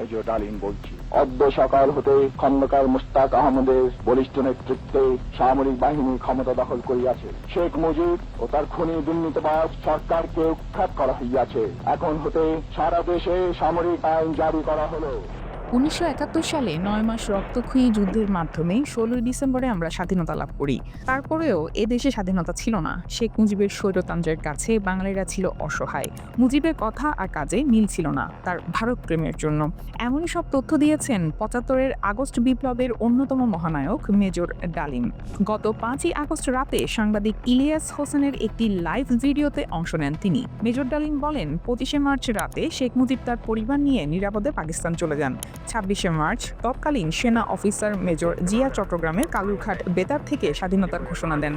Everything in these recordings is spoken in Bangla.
মেজর ডালিম বলছি। অদ্য সকাল হতে খন্দকার মুস্তাক আহমদের বলিষ্ঠ নেতৃত্বে সামরিক বাহিনী ক্ষমতা দখল করিয়াছে। শেখ মুজিব ও তার খুনি দুর্নীতিবাজ সরকারকে উৎখাত করা হইয়াছে। এখন হতে সারা দেশে সামরিক আইন জারি করা হলো। উনিশশো একাত্তর সালে নয় মাস রক্তক্ষয়ী যুদ্ধের মাধ্যমে ষোলোই ডিসেম্বরে আমরা স্বাধীনতা লাভ করি। তারপরেও এ দেশে স্বাধীনতা ছিল না। শেখ মুজিবের স্বৈরতন্ত্রের কাছে বাঙালিরা ছিল অসহায়। মুজিবের কথা আর কাজে মিল ছিল না তার ভারত প্রেমের জন্য। এমনই সব তথ্য দিয়েছেন পঁচাত্তরের আগস্ট বিপ্লবের অন্যতম মহানায়ক মেজর ডালিম। গত পাঁচই আগস্ট রাতে সাংবাদিক ইলিয়াস হোসেনের একটি লাইভ ভিডিওতে অংশ নেন তিনি। মেজর ডালিম বলেন, পঁচিশে মার্চ রাতে শেখ মুজিব তার পরিবার নিয়ে নিরাপদে পাকিস্তান চলে যান। ছাব্বিশে মার্চ তৎকালীন সেনা অফিসার মেজর জিয়া চট্টগ্রামের কালুরঘাট বেতার থেকে স্বাধীনতার ঘোষণা দেন.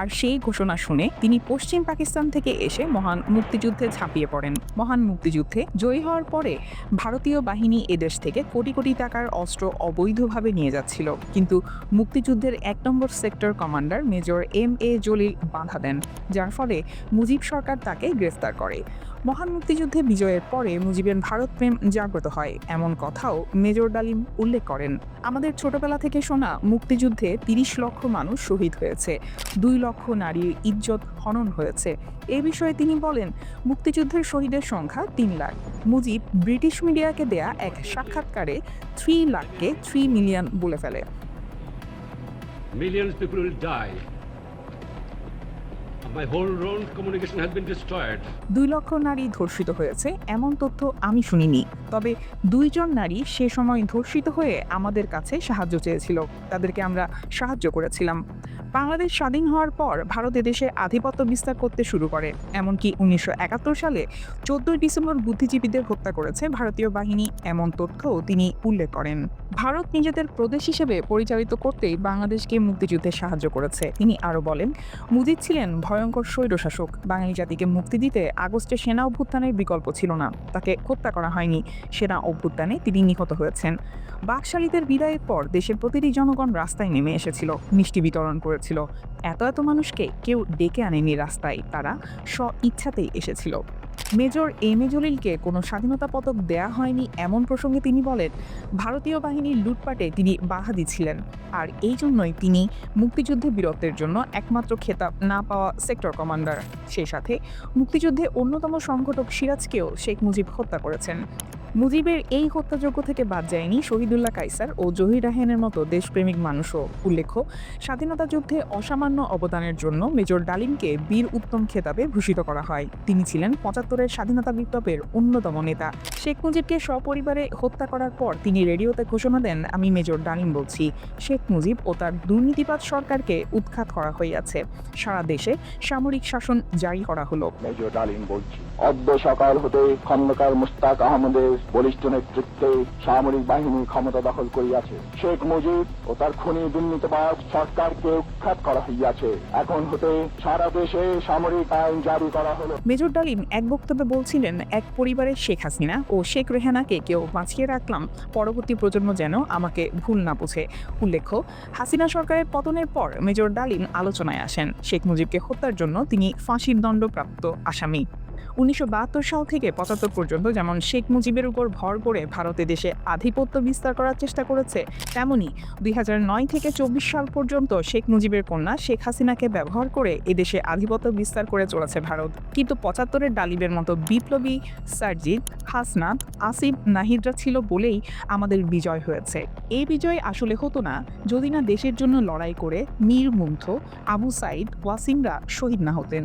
আর সেই ঘোষণা শুনে তিনি পশ্চিম পাকিস্তান থেকে এসে মহান মুক্তিযুদ্ধে ঝাঁপিয়ে পড়েন। মহান মুক্তিযুদ্ধে জয়ী হওয়ার পরে ভারতীয় বাহিনী এদেশ থেকে কোটি কোটি টাকার অস্ত্র অবৈধভাবে নিয়ে যাচ্ছিল। কিন্তু মুক্তিযুদ্ধের এক number sector commander major M A Jalil বাধা দেন যার ফলে মুজিব সরকার তাকে গ্রেফতার করে। মহান মুক্তিযুদ্ধে বিজয়ের পরে মুজিবের ভারত প্রেম জাগ্রত হয়। এমন কথাও মেজর ডালিম উল্লেখ করেন। আমাদের ছোটবেলা থেকে শোনা মুক্তিযুদ্ধে তিরিশ লক্ষ মানুষ শহীদ হয়েছে। দুই লক্ষ নারীর ইজ্জত হনন হয়েছে। এ বিষয়ে তিনি বলেন, মুক্তিযুদ্ধের শহীদের সংখ্যা তিন লাখ। মুজিব ব্রিটিশ মিডিয়াকে দেয়া এক সাক্ষাৎকারে থ্রি লাখকে থ্রি মিলিয়ন বলে ফেলে। Millions people will die. দুই লক্ষ নারী ধর্ষিত হয়েছে, এমন তথ্য আমি শুনিনি। তবে দুইজন নারী সে সময় ধর্ষিত হয়ে আমাদের কাছে সাহায্য চেয়েছিল। তাদেরকে আমরা সাহায্য করেছিলাম। বাংলাদেশ স্বাধীন হওয়ার পর ভারত এদেশে আধিপত্য বিস্তার করতে শুরু করে। এমনকি উনিশশো একাত্তর সালে চোদ্দই ডিসেম্বর বুদ্ধিজীবীদের হত্যা করেছে ভারতীয় বাহিনী, এমন তথ্যও তিনি উল্লেখ করেন। ভারত নিজেদের প্রদেশ হিসেবে পরিচালিত করতেই বাংলাদেশকে মুক্তিযুদ্ধে সাহায্য করেছে। তিনি আরও বলেন, মুজিব ছিলেন ভয়ঙ্কর স্বৈরশাসক। বাঙালি জাতিকে মুক্তি দিতে আগস্টে সেনা অভ্যুত্থানের বিকল্প ছিল না। তাকে হত্যা করা হয়নি। সেনা অভ্যুত্থানে তিনি নিহত হয়েছেন। বাকশালীদের বিদায়ের পর দেশের প্রতিটি জনগণ রাস্তায় নেমে এসেছিল, মিষ্টি বিতরণ করেছিল। এত এত মানুষকে কেউ ডেকে আনেনি রাস্তায়। তারা স্ব ইচ্ছাতেই এসেছিল। মেজর এম এ জলিলকে কোনো স্বাধীনতা পদক দেয়া হয়নি এমন প্রসঙ্গে তিনি বলেন, ভারতীয় বাহিনীর লুটপাটে তিনি বাধা দিচ্ছিলেন আর এই জন্যই তিনি মুক্তিযুদ্ধে বীরত্বের জন্য একমাত্র খেতাব না পাওয়া সেক্টর কমান্ডার। সেই সাথে মুক্তিযুদ্ধে অন্যতম সংগঠক সিরাজকেও শেখ মুজিব হত্যা করেছেন। মুজিবের এই হত্যাযজ্ঞ থেকে বাদ যায়নি শহীদুল্লাহ কাইসার ও জহির রাহেনের মতো দেশপ্রেমিক মানুষও। উল্লেখ্য, স্বাধীনতা যুদ্ধে অসামান্য অবদানের জন্য মেজর ডালিমকে বীর উত্তম খেতাবে ভূষিত করা হয়। তিনি ছিলেন পঁচাত্তরের স্বাধীনতা বিপ্লবের অন্যতম নেতা। শেখ মুজিবকে সপরিবারে হত্যা করার পর তিনি রেডিওতে ঘোষণা দেন, আমি মেজর ডালিম বলছি। শেখ মুজিব ও তার দুর্নীতিবাদ সরকারকে উৎখাত করা হইয়াছে সারা দেশে সামরিক শাসন জারি করা হলো। মেজর ডালিম বলছি, অদ্য সকাল হতে খন্দকার মুস্তাক আহমদের বলিষ্ঠ নেতৃত্বে সামরিক বাহিনী ক্ষমতা দখল করিয়াছে। শেখ মুজিব ও তার খুনি দুর্নীতিবাজ সরকারকে উৎখাত করা হইয়াছে। এখন হতে সারা দেশে সামরিক আইন জারি করা হলো। মেজর ডালিম, এক বক্তব্যে বলছিলেন, এক পরিবারের শেখ হাসিনা ও শেখ রেহানাকে কেউ বাঁচিয়ে রাখলাম। পরবর্তী প্রজন্ম যেন আমাকে ভুল না বুঝে। উল্লেখ্য, হাসিনা সরকারের পতনের পর মেজর ডালিম আলোচনায় আসেন। শেখ মুজিবকে হত্যার জন্য তিনি ফাঁসির দণ্ডপ্রাপ্ত আসামি। উনিশশো বাহাত্তর সাল থেকে পঁচাত্তর পর্যন্ত যেমন শেখ মুজিবের উপর ভর করে ভারতে দেশে আধিপত্য বিস্তার করার চেষ্টা করেছে, তেমনি দুই থেকে চব্বিশ সাল পর্যন্ত শেখ মুজিবের কন্যা শেখ হাসিনাকে ব্যবহার করে এদেশে আধিপত্য বিস্তার করে চলেছে ভারত। কিন্তু পঁচাত্তরের ডালিবের মতো বিপ্লবী সার্জিদ, হাসনাত, আসিফ, নাহিদরা ছিল বলেই আমাদের বিজয় হয়েছে। এই বিজয় আসলে হতো না, যদি না দেশের জন্য লড়াই করে মীর মুগ্ধ, আবু সাইদ, ওয়াসিমরা শহীদ না হতেন।